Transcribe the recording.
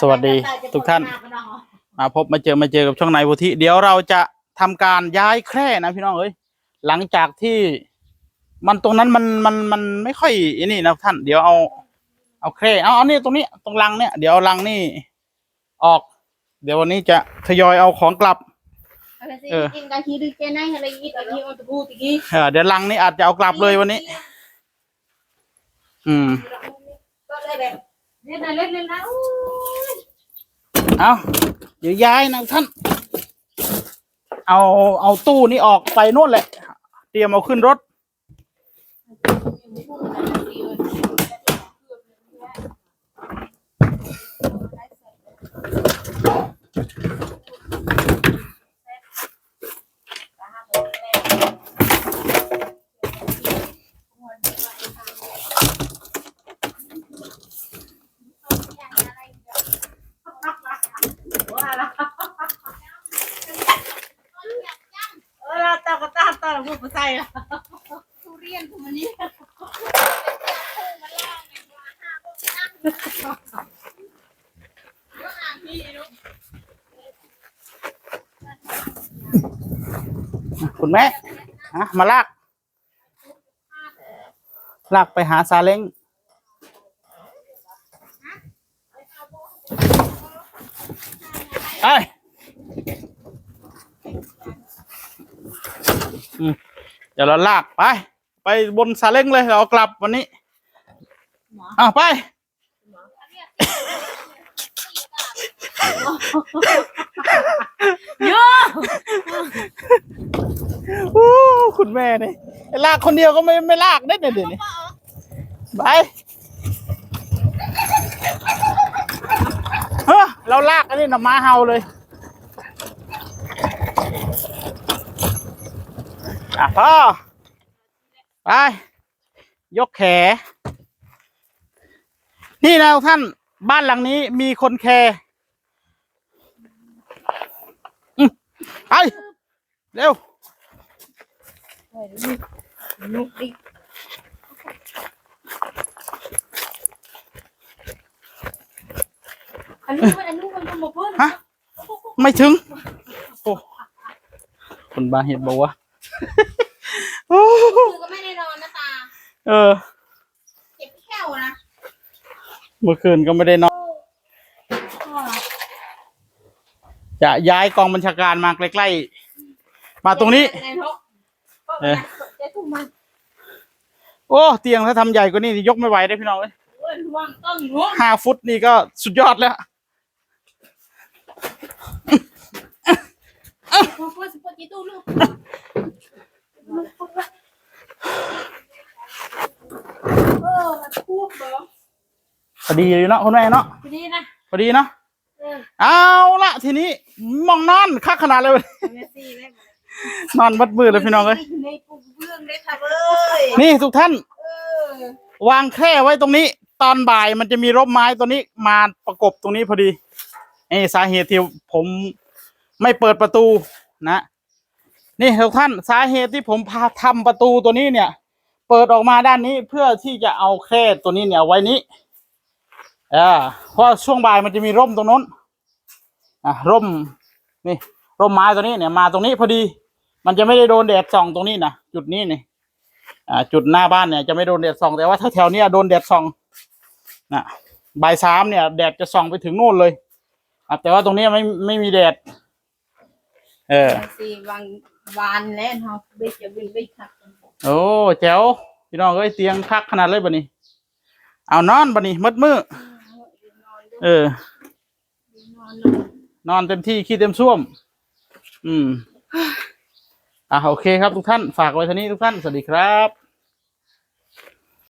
สวัสดีทุกท่าน มาพบมาเจอมาเจอกับช่องนายวุฒิเดี๋ยวเราจะทำการย้ายแคร่นะพี่น้องเอ้ยหลังจากที่มันตรงนั้นมันมันมันไม่ค่อยอันนี่นะท่าน เดี๋ยวเอาเอาแคร่เอาเอานี่ตรงนี้ตรงรังเนี่ย เดี๋ยวรังนี่ออก เดี๋ยววันนี้จะทยอยเอาของกลับเออกินกะทิดึกแค่ไหนอะไรกินกะทิเอาตะปูตะกี้เออเดี๋ยวรังนี่อาจจะเอากลับเลยวันนี้ อืมก็ เล่นนะเล่นเล่นนะอู้ยเอาเดี๋ยวย้ายนะท่าน เอาเอาตู้นี้ออกไปโน่นแหละ เตรียมเอาขึ้นรถ กระตาตาพูดภาษาอะทุเรียนทุมันนี้คุณแม่ฮะมาลาก ลากไปหาซาเล้งไอ้ยอืม เดี๋ยวเราลากไป ไปบนซาเล้งเลยเราเอากลับวันนี้อะไปเยอะโอ้คุณแม่นี่ลากคนเดียวก็ไม่ไม่ลากได้เนี่ยเดี๋ยวนี้ไปเฮ้อเราลากอันนี้หน่อม้าเฮาเลย อะพ่อ ไป ยกแข นี่นะท่านบ้านหลังนี้มีคนแคร์อืมไปเร็วนุกดิอันนี้มันอันนี้มันก็มาเพิ่มฮะ ไม่ถึง โอ้ คนบาเห็ดบอกว่าโอ้ คือก็ไม่ได้นอนนะตาเออ เจ็บแค่วนะเมื่อคืนก็ไม่ได้นอน จะย้ายกองบัญชาการมาใกล้ๆ มาตรงนี้ในท้องเออเจ๊ทุ่มมันโอ้ เตียงถ้าทำใหญ่กว่านี้นี่ยกไม่ไหวได้อพี่น้องเลยเว้ยว่างต้องอยู่ ห้าฟุตนี่ก็สุดยอดแล้วพอพอพอจีตู้ ลูกเออมันคูบเหรอพอดีเลยเนาะคุณแม่เนาะทีนี้นะพอดีเนาะเออเอาละทีนี้มองนอนคักขนาดเลยเมสซี่ได้ไหมนอนบัดมือเลยพี่น้องเลยในปุ่มเรื่องได้ค่ะเอ้ยนี่ทุกท่านเออวางแคร่ไว้ตรงนี้ ตอนบ่ายมันจะมีร่มไม้ตัวนี้มาประกบตรงนี้พอดีนี่สาเหตุที่ผมไม่เปิดประตูนะ นี่ทุกท่านสาเหตุที่ผมพาทำประตูตัวนี้เนี่ย เปิดออกมาด้านนี้เพื่อที่จะเอาแคร่ตัวนี้เนี่ยไว้นี้อ่าเพราะช่วงบ่ายมันจะมีร่มตรงนู้นอะร่มนี่ร่มไม้ตัวนี้เนี่ยมาตรงนี้พอดี มันจะไม่ได้โดนแดดส่องตรงนี้นะจุดนี้นี่อ่าจุดหน้าบ้านเนี่ยจะไม่โดนแดดส่อง แต่ว่าถ้าแถวเนี้ยโดนแดดส่องนะบ่ายสามเนี่ยแดดจะส่องไปถึงนู่นเลยอะแต่ว่าตรงนี้ไม่ไม่มีแดด เออ สี่วางวานแล้วเนาะเบจะเป็นเบคัก โอ้แจ๋วพี่น้องเอ้ยเตียงคักขนาดเลยบัดนี้ เอานอนบัดนี้มืดมืดเออ นอนเต็มที่ขี้เต็มส้วม อืมอะโอเคครับทุกท่านฝากไว้เท่านี้ทุกท่าน สวัสดีครับ